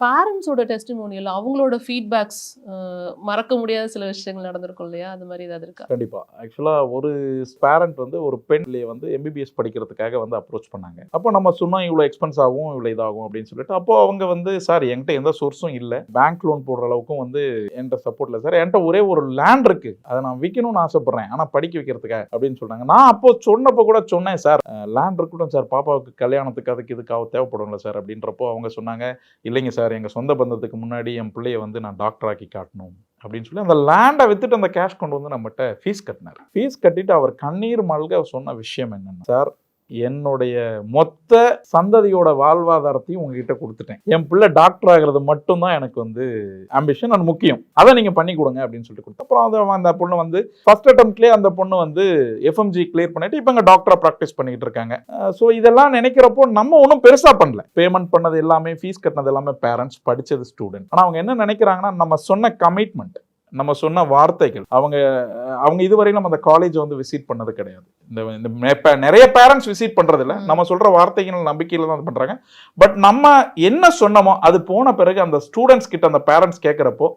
பேரண்ட்ஸோட டெஸ்டிமோனியல் அவங்களோட ஃபீட்பேக்ஸ் மறக்க முடியாத சில விஷயங்கள் நடந்திருக்கும் இல்லையா? அது மாதிரி ஏதாவது இருக்கா? கண்டிப்பா. ஆக்சுவலாக ஒரு பேரண்ட் வந்து ஒரு பெண்லேயே வந்து எம்பிபிஎஸ் படிக்கிறதுக்காக வந்து அப்ரோச் பண்ணாங்க. அப்போ நம்ம சொன்னோம் இவ்வளோ எக்ஸ்பென்ஸ் ஆகும் இவ்வளோ இதாகும் அப்படின்னு சொல்லிட்டு அப்போ அவங்க வந்து சார் என்கிட்ட எந்த சோர்ஸும் இல்லை. பேங்க் லோன் போடுற அளவுக்கும் வந்து என்கிட்ட சப்போர்ட் இல்லை சார் என்கிட்ட ஒரே ஒரு லேண்ட் இருக்கு. அதை நான் விற்கணும்னு ஆசைப்படுறேன். ஆனால் படிக்க வைக்கிறதுக்காக அப்படின்னு சொன்னாங்க நான் அப்போ சொன்னப்போ கூட சொன்னேன் சார் லேண்ட் இருக்கட்டும் சார் பாப்பாவுக்கு கல்யாணத்துக்கு அதுக்கு இதுக்காக தேவைப்படும்ல சார் அப்படின்றப்போ அவங்க சொன்னாங்க இல்லைங்க சார் எங்கள் சொந்த பந்தத்துக்கு முன்னாடி என் பிள்ளைய வந்து நான் டாக்டர் ஆக்கி காட்டணும் அப்படின்னு சொல்லி அந்த லேண்டை வித்துட்டு அந்த கேஷ் கொண்டு வந்து நம்மகிட்ட ஃபீஸ் கட்டினார். ஃபீஸ் கட்டிட்டு அவர் கண்ணீர் மல்க சொன்ன விஷயம் என்னென்னா சார் என்னுடைய மொத்த சந்ததியோட வாழ்வாதாரத்தையும் உங்ககிட்ட கொடுத்துட்டேன். என் பிள்ளை டாக்டர் ஆகிறது மட்டும்தான் எனக்கு வந்து ஆம்பிஷன் அது முக்கியம். அதை நீங்க பண்ணி கொடுங்க அப்படின்னு சொல்லிட்டு கொடுத்து அப்புறம் அந்த அந்த பொண்ணு வந்து ஃபர்ஸ்ட் அட்டம்ப்ட்லேயே அந்த பொண்ணு வந்து எஃப்எம்ஜி கிளியர் பண்ணிட்டு இப்போ இங்கே டாக்டரை ப்ராக்டிஸ் பண்ணிட்டு இருக்காங்க. ஸோ இதெல்லாம் நினைக்கிறப்போ நம்ம ஒன்றும் பெருசாக பண்ணல. பேமெண்ட் பண்ணது எல்லாமே ஃபீஸ் கட்டினது எல்லாமே பேரண்ட்ஸ் படித்தது ஸ்டூடெண்ட் ஆனால் அவங்க என்ன நினைக்கிறாங்கன்னா நம்ம சொன்ன கமிட்மெண்ட் நம்ம சொன்ன வார்த்தைகள். அவங்க அவங்க இதுவரையிலும் நம்ம அந்த காலேஜ் வந்து விசிட் பண்ணது கிடையாது. இந்த இந்த நிறைய பேரண்ட்ஸ் விசிட் பண்றது இல்ல ம். நம்ம சொல்ற வார்த்தைகள் நம்பிக்கையில தான் இது பண்றாங்க. பட் நம்ம என்ன சொன்னோமோ அது போன பிறகு அந்த ஸ்டூடெண்ட்ஸ் கிட்ட அந்த பேரண்ட்ஸ் கேட்குறப்போ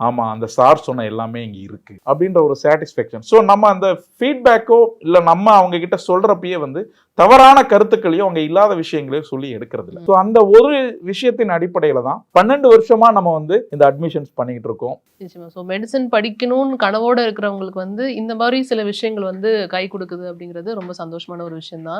ஆமாம் அந்த சார் சொன்ன எல்லாமே இங்கே இருக்குது அப்படின்ற ஒரு சாட்டிஸ்ஃபேக்ஷன் ஸோ நம்ம அந்த ஃபீட்பேக்கோ இல்லை நம்ம அவங்க கிட்ட சொல்கிறப்பயே வந்து தவறான கருத்துக்களையும் அவங்க இல்லாத விஷயங்களையும் சொல்லி எடுக்கிறது இல்லை ஸோ அந்த ஒரு விஷயத்தின் அடிப்படையில் தான் பன்னெண்டு வருஷமாக நம்ம வந்து இந்த அட்மிஷன்ஸ் பண்ணிக்கிட்டு இருக்கோம். நிச்சயமா. ஸோ மெடிசன் படிக்கணும்னு கனவோடு இருக்கிறவங்களுக்கு வந்து இந்த மாதிரி சில விஷயங்கள் வந்து கை கொடுக்குது அப்படிங்கிறது ரொம்ப சந்தோஷமான ஒரு விஷயம் தான்